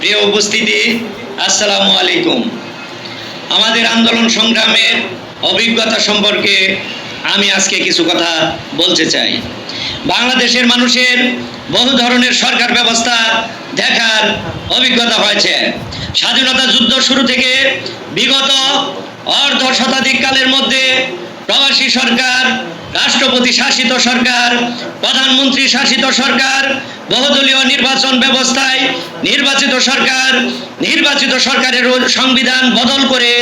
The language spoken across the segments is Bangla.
প্রিয় উপস্থিতি, আসসালামু আলাইকুম। আমাদের আন্দোলন সংগ্রামের অভিজ্ঞতা সম্পর্কে আমি আজকে কিছু কথা বলতে চাই। বাংলাদেশের মানুষের বহু ধরনের সরকার ব্যবস্থা দেখার অভিজ্ঞতা হয়েছে। স্বাধীনতা যুদ্ধ শুরু থেকে বিগত অর্ধ শতাধিক কালের মধ্যে প্রবাসী সরকার, রাষ্ট্রপতি শাসিত সরকার, প্রধানমন্ত্রী শাসিত সরকার বহুদলীয় নির্বাচন ব্যবস্থায় নির্বাচিত সরকার, নির্বাচিত সরকারের সংবিধান বদল করে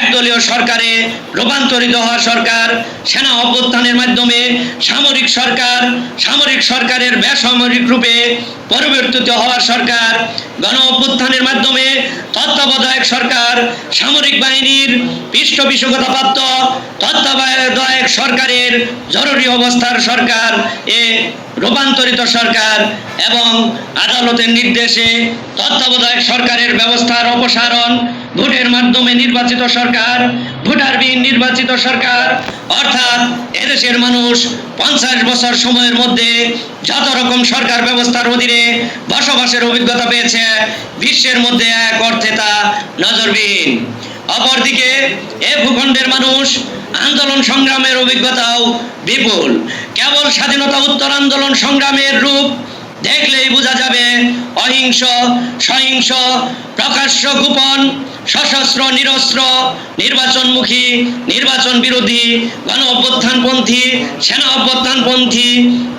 একদলীয় সরকারে রূপান্তরিত হওয়া সরকার, সেনা অভ্যুত্থানের মাধ্যমে সামরিক সরকার, সামরিক সরকারের বেসামরিক রূপে পরিবর্তিত হওয়া সরকার, গণ অভ্যুত্থানের মাধ্যমে তত্ত্বাবধায়ক সরকার, সামরিক বাহিনীর পৃষ্ঠপোষকতাপ্রাপ্ত তত্ত্বাবধায়ক সরকারের জরুরি অবস্থার সরকার, এ রূপান্তরিত সরকার এবং আদালতের নির্দেশে তত্ত্বাবধায়ক সরকারের ব্যবস্থার অপসারণ, ভোটের মাধ্যমে নির্বাচিত সরকার, ভোটারবিহীন নির্বাচিত সরকার, অর্থাৎ এদেশের মানুষ পঞ্চাশ বছর সময়ের মধ্যে যত রকম সরকার ব্যবস্থার অধীনে বসবাসের অভিজ্ঞতা পেয়েছে, বিশ্বের মধ্যে এক অর্থে তা নজরবিহীন। অপরদিকে, এ ভূখণ্ডের মানুষ আন্দোলন সংগ্রামের অভিজ্ঞতাও বিপুল। কেবল স্বাধীনতা উত্তর আন্দোলন সংগ্রামের রূপ দেখলেই বোঝা যাবে অহিংস, সহিংস, প্রকাশ্য গোপন, সশস্ত্র, নিরস্ত্র, নির্বাচনমুখী, নির্বাচন বিরোধী, গণ অভ্যুত্থানপন্থী, সেনা অভ্যুত্থানপন্থী,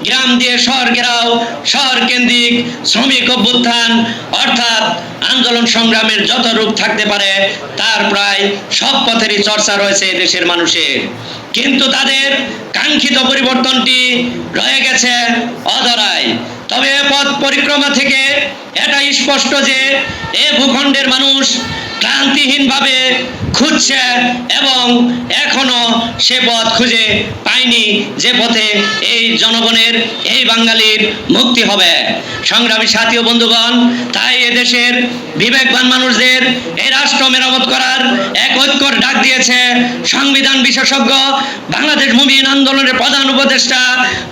গ্রাম দিয়ে শহর ঘেরাও, শহর কেন্দ্রিক, শ্রমিক অভ্যুত্থান, অর্থাৎ আন্দোলন সংগ্রামের যত রূপ থাকতে পারে, তার প্রায় সব পথেরই চর্চা রয়েছে দেশের মানুষের। কিন্তু তাদের কাঙ্ক্ষিত পরিবর্তনটি রয়ে গেছে অধরায় তবে পথ পরিক্রমা থেকে এটা স্পষ্ট যে এ ভূখণ্ডের মানুষ ক্লান্তিহীনভাবে খুঁজছে এবং এখনও সে পথ খুঁজে পায়নি যে পথে এই জনগণের, এই বাঙালির মুক্তি হবে। সংগ্রামী সাথী ও বন্ধুগণ, তাই এদেশের বিবেকবান মানুষদের এই রাষ্ট্র মেরামত করার এক ঐক্যর ডাক দিয়েছে সংবিধান বিশেষজ্ঞ বাংলাদেশ মুমিন আন্দোলনের প্রধান উপদেষ্টা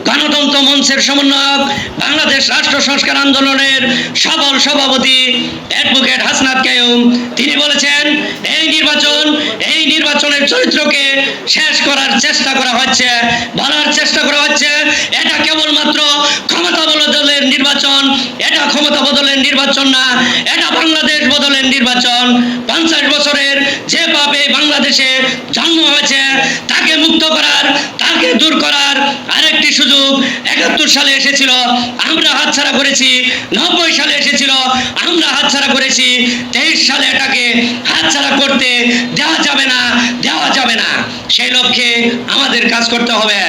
গণতন্ত্র মঞ্চের সমন্বয়ক বাংলাদেশ রাষ্ট্র সংস্কার আন্দোলনের সবল সভাপতি অ্যাডভোকেট হাসনাত কায়ুম তিনি বলেছেন, এই নির্বাচন, এই নির্বাচনের চরিত্রকে শেষ করার চেষ্টা করা হচ্ছে, বলার চেষ্টা করা হচ্ছে এটা কেবলমাত্র ক্ষমতা বদলের নির্বাচন এটা ক্ষমতা বদলের নির্বাচন না এটা বাংলাদেশ বদলের নির্বাচন। পঞ্চাশ বছরের যে পাপে বাংলাদেশে জন্ম হয়েছে, তাকে মুক্ত করার, তাকে দূর করার আরেকটি সুযোগ একাত্তর সালে এসেছিল। আমরা হাতছাড়া করেছি, নব্বই সালে এসেছিল। আমরা হাতছাড়া করেছি, তেইশ সালে এটাকে হাতছাড়া করতে দেওয়া যাবে না, দেওয়া যাবে না। সেই লক্ষ্যে আমাদের কাজ করতে হবে।